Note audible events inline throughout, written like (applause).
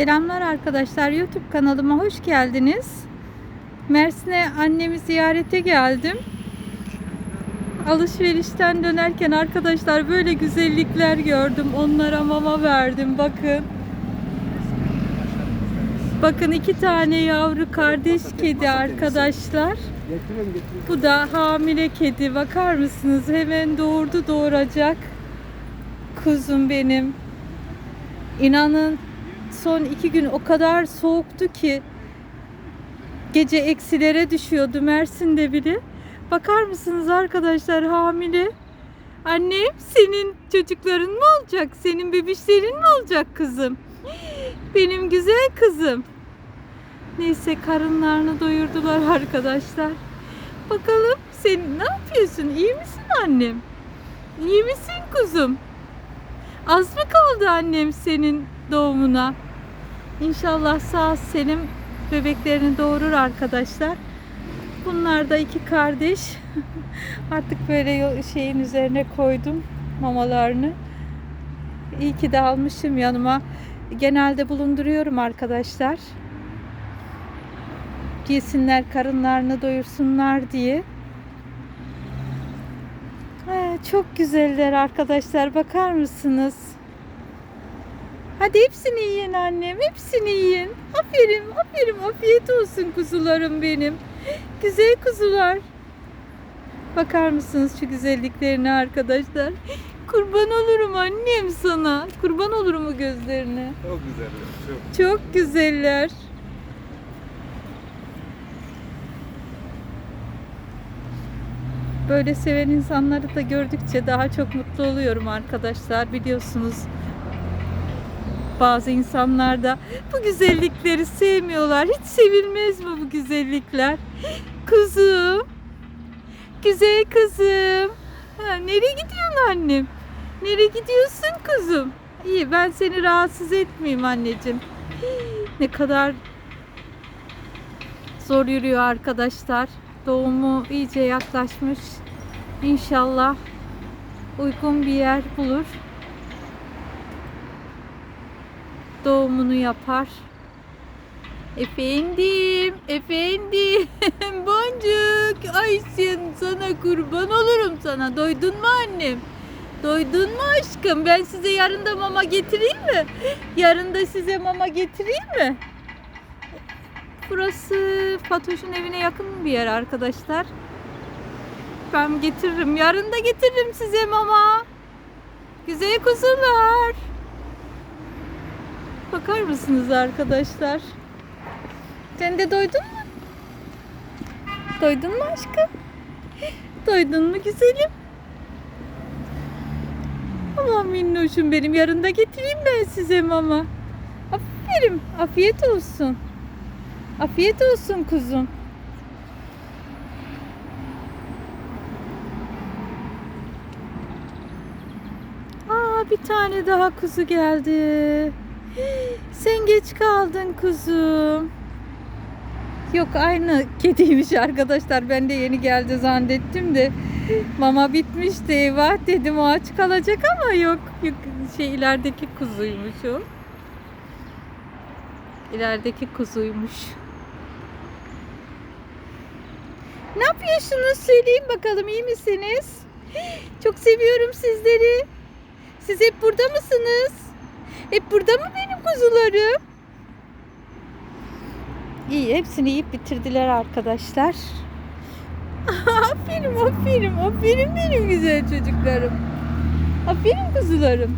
Selamlar arkadaşlar. YouTube kanalıma hoş geldiniz. Mersin'e annemi ziyarete geldim. Alışverişten dönerken arkadaşlar böyle güzellikler gördüm. Onlara mama verdim. Bakın. Bakın iki tane yavru kardeş kedi arkadaşlar. Bu da hamile kedi. Bakar mısınız? Hemen doğurdu doğuracak. Kuzum benim. İnanın son iki gün o kadar soğuktu ki gece eksilere düşüyordu Mersin'de bile. Bakar mısınız arkadaşlar hamile? Annem senin çocukların mı olacak? Senin bebişlerin mi olacak kızım? Benim güzel kızım. Neyse karınlarını doyurdular arkadaşlar. Bakalım sen ne yapıyorsun? İyi misin annem? İyi misin kuzum? Az mı kaldı annem senin doğumuna? İnşallah sağ selim bebeklerini doğurur arkadaşlar. Bunlar da iki kardeş. (laughs) Artık böyle şeyin üzerine koydum mamalarını. İyi ki de almışım yanıma. Genelde bulunduruyorum arkadaşlar. Yesinler, karınlarını doyursunlar diye. Ee, çok güzeller arkadaşlar. Bakar mısınız? Hadi hepsini yiyin annem. Hepsini yiyin. Aferin, aferin. Afiyet olsun kuzularım benim. Güzel kuzular. Bakar mısınız şu güzelliklerine arkadaşlar? Kurban olurum annem sana. Kurban olurum o gözlerine. Çok güzel. Çok. Çok güzeller. Böyle seven insanları da gördükçe daha çok mutlu oluyorum arkadaşlar. Biliyorsunuz bazı insanlar da bu güzellikleri sevmiyorlar. Hiç sevilmez mi bu güzellikler? Kuzum. Güzel kızım. Ha, nereye gidiyorsun annem? Nereye gidiyorsun kuzum? İyi ben seni rahatsız etmeyeyim anneciğim. Ne kadar zor yürüyor arkadaşlar. Doğumu iyice yaklaşmış. İnşallah uygun bir yer bulur. Doğumunu yapar. Efendim, efendim, (laughs) boncuk, Ayşen sana kurban olurum sana. Doydun mu annem? Doydun mu aşkım? Ben size yarın da mama getireyim mi? Yarın da size mama getireyim mi? Burası Fatoş'un evine yakın bir yer arkadaşlar. Ben getiririm. Yarın da getiririm size mama. Güzel kuzular. Bakar mısınız arkadaşlar? Sen de doydun mu? Doydun mu aşkım? (laughs) Doydun mu güzelim? Aman minnoşum benim. Yarın da getireyim ben size mama. Aferin. Afiyet olsun. Afiyet olsun kuzum. Aa bir tane daha kuzu geldi. Sen geç kaldın kuzum. Yok aynı kediymiş arkadaşlar. Ben de yeni geldi zannettim de. Mama bitmişti eyvah dedim o aç kalacak ama yok. yok şey ilerideki kuzuymuş o. İlerideki kuzuymuş. Ne yapıyorsunuz? Söyleyin bakalım iyi misiniz? Çok seviyorum sizleri. Siz hep burada mısınız? Hep burada mı benim kuzularım? İyi hepsini yiyip bitirdiler arkadaşlar. (laughs) aferin aferin aferin benim güzel çocuklarım. Aferin kuzularım.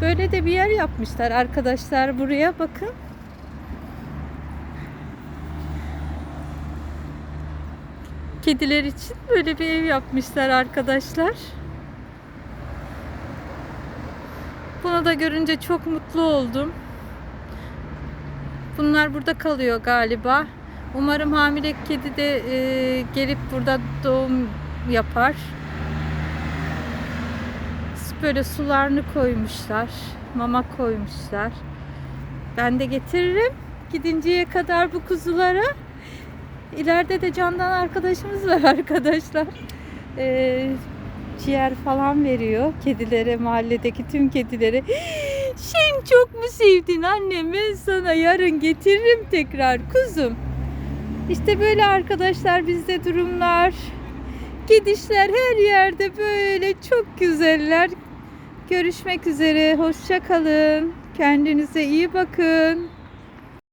Böyle de bir yer yapmışlar arkadaşlar buraya bakın. Kediler için böyle bir ev yapmışlar arkadaşlar. Bunu da görünce çok mutlu oldum. Bunlar burada kalıyor galiba. Umarım hamile kedi de e, gelip burada doğum yapar. Böyle sularını koymuşlar. Mama koymuşlar. Ben de getiririm. Gidinceye kadar bu kuzulara. İleride de candan arkadaşımız var (laughs) arkadaşlar. Ee, ciğer falan veriyor kedilere, mahalledeki tüm kedilere. Şen çok mu sevdin annem? Ben sana yarın getiririm tekrar kuzum. İşte böyle arkadaşlar bizde durumlar. Gidişler her yerde böyle çok güzeller. Görüşmek üzere. Hoşça kalın. Kendinize iyi bakın.